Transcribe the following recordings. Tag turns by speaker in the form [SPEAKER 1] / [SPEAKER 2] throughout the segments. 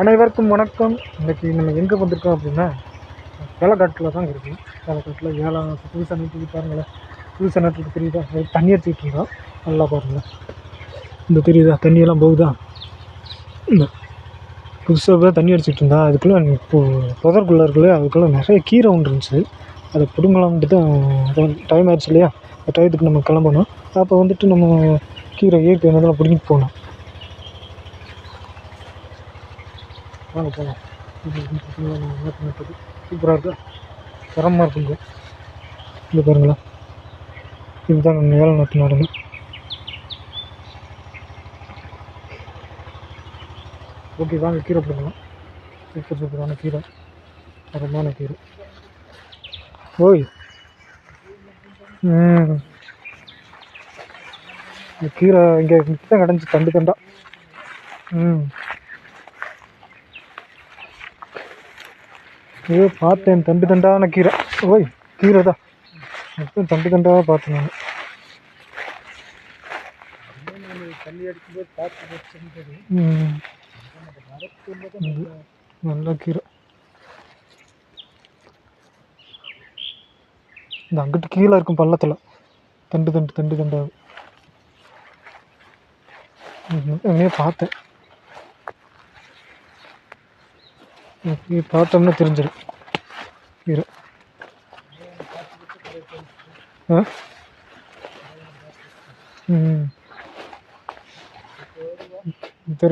[SPEAKER 1] அனைவருக்கும் வணக்கம். இன்றைக்கி நம்ம எங்கே வந்திருக்கோம் அப்படின்னா வேலைக்காட்டில் தான் இருக்குது வேலைக்காட்டில் வேலை புதுசாக நட்டுக்கு பாருங்களேன். புதுசாக நட்டுக்கு தெரியுதா? அது தண்ணி அடிச்சிட்டு இருக்கோம். நல்லா பாருங்கள் இந்த தெரியுதா? தண்ணியெல்லாம் போகுதா? இந்த புதுசாக தண்ணி அடிச்சுட்டு இருந்தா அதுக்குள்ளே இப்போது புதற்குள்ளே இருக்குல்ல அதுக்குள்ளே நிறைய கீரை ஒன்று இருந்துச்சு. அதை பிடுங்கலாம்ட்டு தான் டைம் ஆயிடுச்சு இல்லையா? அந்த டயத்துக்கு நம்ம கிளம்பணும். அப்போ வந்துட்டு நம்ம கீரை இயற்கை நேரத்தில் பிடிங்கிட்டு போனோம் மேலே போகலாம். நட்டது சூப்பராக இருக்கா. தரமாக இருக்குங்க. இது பாருங்களேன். இதுதான் நாங்கள் ஏழை நட்டு நடணும் ஓகே வாங்க கீரை போடலாம். சூப்பர் சூப்பரான கீரை. தரமான கீரை. ஓய். இந்த கீரை இங்கே தான் கிடஞ்சி தண்டு தண்டா. ம். ஐயோ பார்த்தேன். தண்டு தண்டான கீரை. ஓய் கீரை தான். மட்டும் தண்டு தண்டாக பார்த்தேன் நான்.
[SPEAKER 2] தண்ணி அடிக்கும்போது பார்த்து
[SPEAKER 1] நல்ல கீரை. இந்த அங்கிட்டு கீழே இருக்கும் பள்ளத்தில். தண்டு தண்டு தண்டு தண்டாக. பார்த்தேன். இது பார்த்தோம்னா தெரிஞ்சிடும் இரு. ஆ? ம். இந்த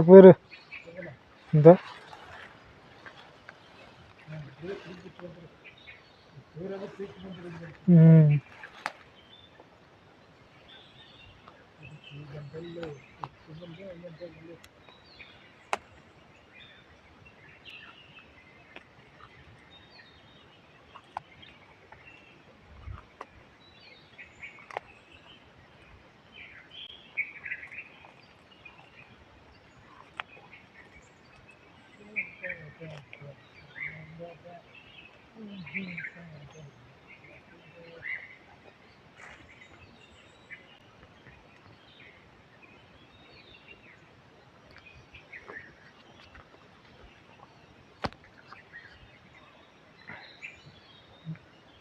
[SPEAKER 1] இந்த. ம்.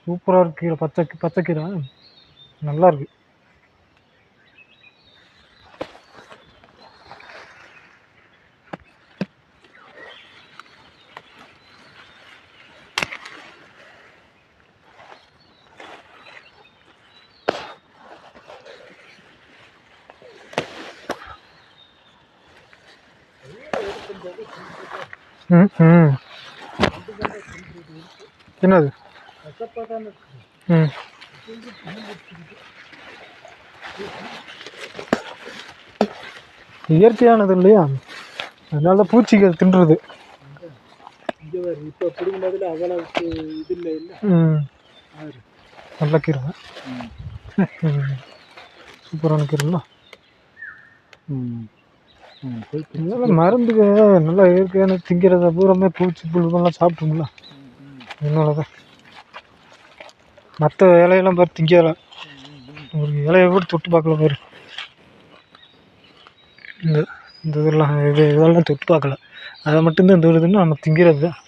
[SPEAKER 1] சூப்பராக இருக்கு. கீரை பச்சை பச்சை கீரை. நல்லா இருக்கு. என்னது ம் இயற்கையானது இல்லையா அதனால தான் பூச்சிகள் தின்றுது
[SPEAKER 2] இப்போ பிடுங்கும்போதில் அவ்வளவுக்கு இது இல்லை இல்லை
[SPEAKER 1] ம் நல்ல கீரை சூப்பரான கீரைங்களா
[SPEAKER 2] ம்
[SPEAKER 1] இதெல்லாம் மருந்துக்கு நல்லா இயற்கையான திங்கிறத பூராமே பூச்சி புழுவெல்லாம் சாப்பிட்டோம்ல. அதனால தான் மற்ற இலையெல்லாம் பார்த்து திங்கல ஒரு இலையை கூட தொட்டு பார்க்கல பாரு. இந்த இந்த இதெல்லாம் இது இதெல்லாம் தொட்டு பார்க்கல. அதை மட்டும்தான் இந்த இதுன்னு நம்ம திங்கிறது தான்.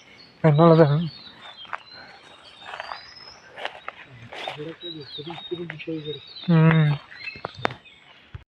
[SPEAKER 1] அதனால தான் ம்.